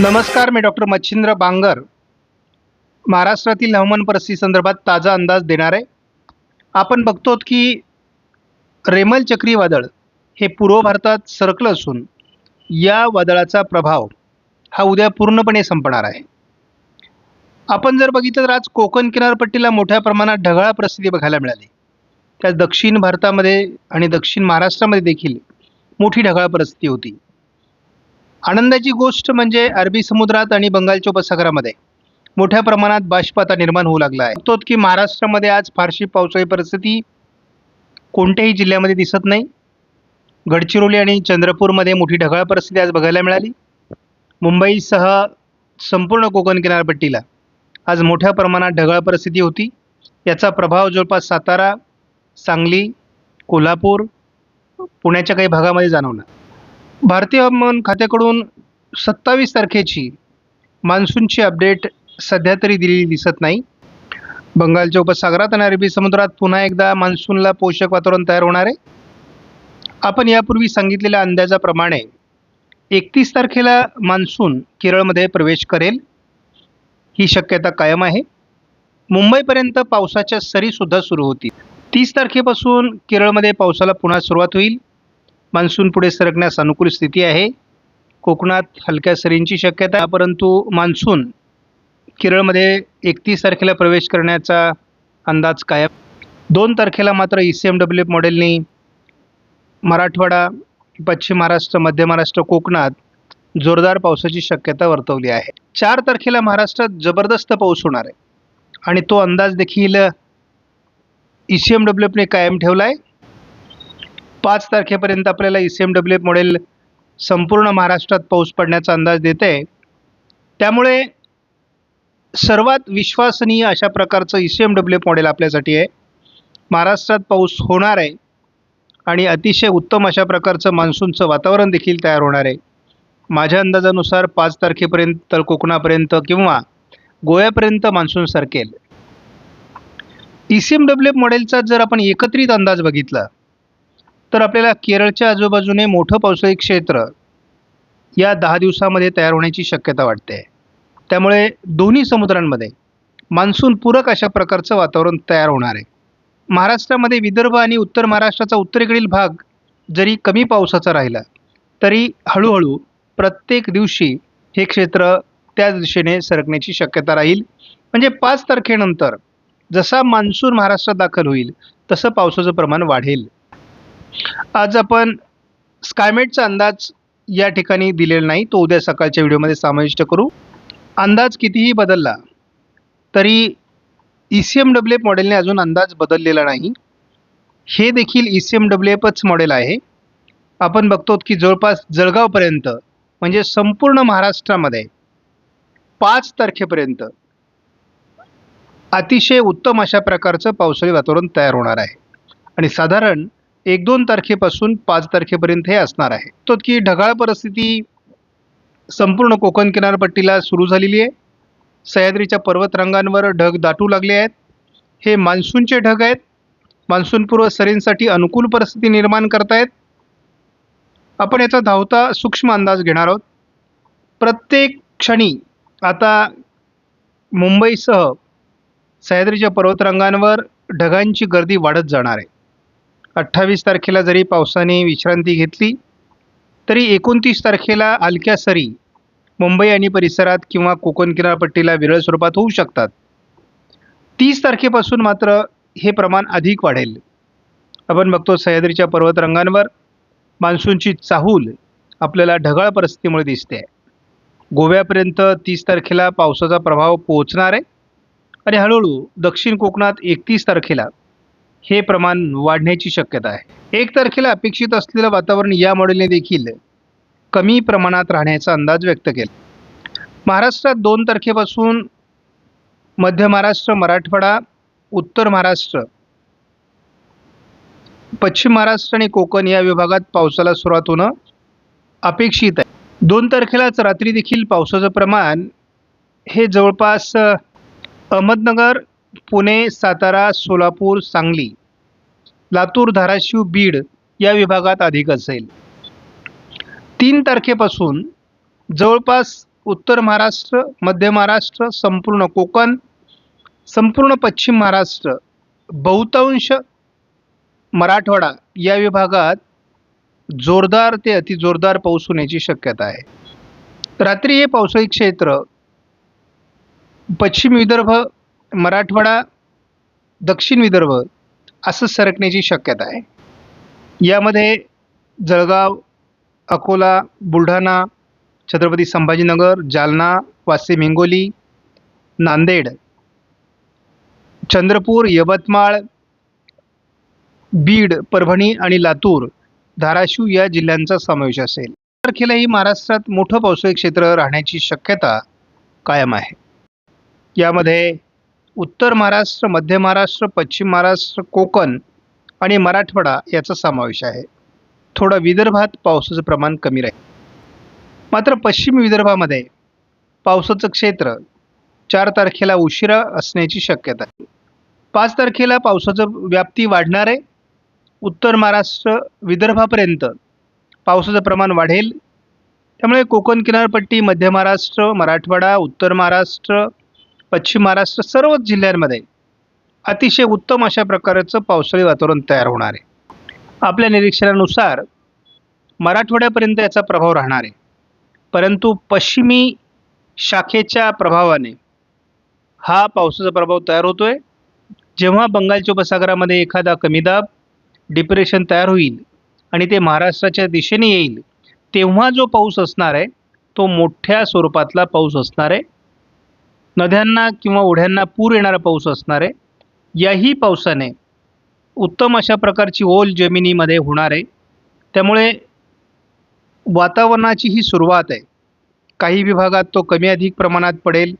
नमस्कार मी डॉक्टर मच्छिंद्र बांगर. महाराष्ट्रातील हवामान परिस्थिती संदर्भात ताजा अंदाज देणार. आहे आपण बघतो की रेमल चक्रीवादळ हे पूर्व भारतात सरकलं असून या वादळाचा प्रभाव हा उद्या पूर्णपणे संपणार आहे. आपण जर बघितलं तर आज कोकण किनारपट्टीला मोठ्या प्रमाणात ढगाळ परिस्थिती बघायला मिळाली. त्यात दक्षिण भारतामध्ये आणि दक्षिण महाराष्ट्रामध्ये देखील मोठी ढगाळ परिस्थिती होती. आनंदाची गोष्ट म्हणजे अरबी समुद्रात आणि बंगालच्या उपसागरामध्ये. मोठ्या प्रमाणात बाष्पाता निर्माण होऊ लागला आहे. तो की महाराष्ट्रामध्ये आज फारशी पावसाळी परिस्थिती कोणत्याही जिल्ह्यामध्ये दिसत नाही. गडचिरोली आणि चंद्रपूरमध्ये मोठी ढगाळ परिस्थिती आज बघायला मिळाली. मुंबईसह संपूर्ण कोकण किनारपट्टीला आज मोठ्या प्रमाणात ढगाळ परिस्थिती होती. याचा प्रभाव जवळपास सातारा सांगली कोल्हापूर पुण्याच्या काही भागामध्ये जाणवला. भारतीय हवामान खात्याकडून सत्तावीस तारखेची मान्सूनची अपडेट सध्या तरी दिलेली दिसत नाही. बंगालच्या उपसागरात आणि अरबी समुद्रात पुन्हा एकदा मान्सूनला पोषक वातावरण तयार होणार आहे. आपण यापूर्वी सांगितलेल्या अंदाजाप्रमाणे एकतीस तारखेला मान्सून केरळमध्ये प्रवेश करेल. ही शक्यता कायम आहे. मुंबईपर्यंत पावसाच्या सरीसुद्धा सुरू होतील. तीस तारखेपासून केरळमध्ये पावसाला पुन्हा सुरुवात होईल. मान्सून पुढे सरकण्यास अनुकूल स्थिती आहे. कोकणात हलक्या सरींची शक्यता परंतु मान्सून केरळमध्ये एकतीस तारखेला प्रवेश करण्याचा अंदाज कायम. दोन तारखेला मात्र E C M W F मॉडेलनी Marathwada पश्चिम महाराष्ट्र मध्य महाराष्ट्र कोकणात जोरदार पावसाची शक्यता वर्तवली आहे. चार तारखेला महाराष्ट्रात जबरदस्त पाऊस होणार आहे. आणि तो अंदाज देखील ई सी एम डब्ल्यू एफने कायम ठेवला आहे पाच तारखेपर्यंत आपल्याला E C M W F model संपूर्ण महाराष्ट्रात पाऊस पडण्याचा अंदाज देत आहे त्यामुळे सर्वात विश्वसनीय अशा प्रकारचं E C M W F model आपल्यासाठी आहे. महाराष्ट्रात पाऊस होणार आहे आणि अतिशय उत्तम अशा प्रकारचं मान्सूनचं वातावरण देखील तयार होणार आहे. माझ्या अंदाजानुसार पाच तारखेपर्यंत तर कोकणापर्यंत किंवा गोव्यापर्यंत मान्सून सरकेल. E C M W F मॉडेलचा जर आपण एकत्रित अंदाज बघितला तर आपल्याला केरळच्या आजूबाजूने मोठं पावसाळी क्षेत्र या दहा दिवसामध्ये तयार होण्याची शक्यता वाटते. त्यामुळे दोन्ही समुद्रांमध्ये मान्सून पूरक अशा प्रकारचं वातावरण तयार होणार आहे. महाराष्ट्रामध्ये विदर्भ आणि उत्तर महाराष्ट्राचा उत्तरेकडील भाग जरी कमी पावसाचा राहिला तरी हळूहळू प्रत्येक दिवशी हे क्षेत्र त्या दिशेने सरकण्याची शक्यता राहील. म्हणजे पाच तारखेनंतर जसा मान्सून महाराष्ट्रात दाखल होईल तसं पावसाचं प्रमाण वाढेल. आज आपण स्कायमेटचा अंदाज या ठिकाणी दिलेला नाही तो उद्या सकाळच्या व्हिडिओमध्ये समाविष्ट करू. अंदाज कितीही बदलला तरी E C M W F मॉडेलने अजून अंदाज बदललेला नाही. हे देखील ई सी एम डब्ल्यू एफच मॉडेल आहे. आपण बघतो की जवळपास जळगावपर्यंत म्हणजे संपूर्ण महाराष्ट्रामध्ये पाच तारखेपर्यंत अतिशय उत्तम अशा प्रकारचं पावसाळी वातावरण तयार होणार आहे. आणि साधारण एक दोन तारखेपासून पाच तारखेपर्यंत हे असणार आहे. तो की ढगाळ परिस्थिती संपूर्ण कोकण किनारपट्टीला सुरू झालेली आहे. सह्याद्रीच्या पर्वतरांगांवर ढग दाटू लागले आहेत. हे मान्सूनचे ढग आहेत. मान्सूनपूर्व सरींसाठी अनुकूल परिस्थिती निर्माण करतायत. आपण याचा धावता सूक्ष्म अंदाज घेणार आहोत. प्रत्येक क्षणी आता मुंबईसह सह्याद्रीच्या पर्वतरांगांवर ढगांची गर्दी वाढत जाणार आहे. अठ्ठावीस तारखेला जरी पावसाने विश्रांती घेतली तरी एकोणतीस तारखेला हलक्या सरी मुंबई आणि परिसरात किंवा कोकण किनारपट्टीला विरळ स्वरूपात होऊ शकतात. तीस तारखेपासून मात्र हे प्रमाण अधिक वाढेल. आपण बघतो सह्याद्रीच्या पर्वतरंगांवर मान्सूनची चाहूल आपल्याला ढगाळ परिस्थितीमुळे दिसते. गोव्यापर्यंत तीस तारखेला पावसाचा प्रभाव पोहोचणार आहे. आणि हळूहळू दक्षिण कोकणात एकतीस तारखेला हे प्रमाण वाढण्याची शक्यता आहे. एक तारखेला अपेक्षित असलेलं वातावरण या मॉडेलने देखील कमी प्रमाणात राहण्याचा अंदाज व्यक्त केला. महाराष्ट्रात दोन तारखेपासून मध्य महाराष्ट्र मराठवाडा उत्तर महाराष्ट्र पश्चिम महाराष्ट्र आणि कोकण या विभागात पावसाला सुरुवात होणं अपेक्षित आहे. दोन तारखेलाच रात्री देखील पावसाचं प्रमाण हे जवळपास अहमदनगर पुणे सातारा सोलापूर सांगली लातूर धाराशिव बीड या विभागात अधिक असेल. तीन तारखेपासून जवळपास उत्तर महाराष्ट्र मध्य महाराष्ट्र संपूर्ण कोकण संपूर्ण पश्चिम महाराष्ट्र बहुतांश मराठवाडा या विभागात जोरदार ते अतिजोरदार पाऊस होण्याची शक्यता आहे. रात्री हे पावसाळी क्षेत्र पश्चिम विदर्भ मराठवाडा दक्षिण विदर्भ असं सरकण्याची शक्यता आहे. यामध्ये जळगाव अकोला बुलढाणा छत्रपती संभाजीनगर जालना वाशिम हिंगोली नांदेड चंद्रपूर यवतमाळ बीड परभणी आणि लातूर धाराशिव या जिल्ह्यांचा समावेश असेल. तारखेलाही महाराष्ट्रात मोठं पावसाळी क्षेत्र राहण्याची शक्यता कायम आहे. यामध्ये उत्तर महाराष्ट्र मध्य महाराष्ट्र पश्चिम महाराष्ट्र कोकण आणि मराठवाडा याचा समावेश आहे. थोडं विदर्भात पावसाचं प्रमाण कमी राहील. मात्र पश्चिम विदर्भामध्ये पावसाचं क्षेत्र चार तारखेला उशिरा असण्याची शक्यता आहे. पाच तारखेला पावसाचं व्याप्ती वाढणार आहे. उत्तर महाराष्ट्र विदर्भापर्यंत पावसाचं प्रमाण वाढेल. त्यामुळे कोकण किनारपट्टी मध्य महाराष्ट्र मराठवाडा उत्तर महाराष्ट्र पश्चिम महाराष्ट्र सर्वच जिल्ह्यांमध्ये अतिशय उत्तम अशा प्रकारचं पावसाळी वातावरण तयार होणार आहे. आपल्या निरीक्षणानुसार मराठवाड्यापर्यंत याचा प्रभाव राहणार आहे. परंतु पश्चिमी शाखेच्या प्रभावाने हा पावसाचा प्रभाव तयार होतो आहे जेव्हा बंगालच्या उपसागरामध्ये एखादा कमी दाब डिप्रेशन तयार होईल आणि ते महाराष्ट्राच्या दिशेने येईल तेव्हा जो पाऊस असणार आहे तो मोठ्या स्वरूपातला पाऊस असणार आहे. नद्यांना किंवा ओढ्यांना पूर येणारा पाऊस असणार आहे. याही पावसाने उत्तम अशा प्रकारची ओल जमिनीमध्ये होणार आहे. त्यामुळे वातावरणाची ही सुरुवात आहे. काही विभागात तो कमी अधिक प्रमाणात पडेल.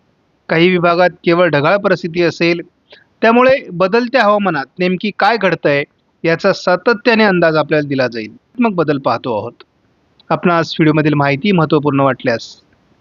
काही विभागात केवळ ढगाळ परिस्थिती असेल. त्यामुळे बदलत्या हवामानात नेमकी काय घडतं आहे याचा सातत्याने अंदाज आपल्याला दिला जाईल. मग बदल पाहतो आहोत. आपणास व्हिडिओमधील माहिती महत्त्वपूर्ण वाटल्यास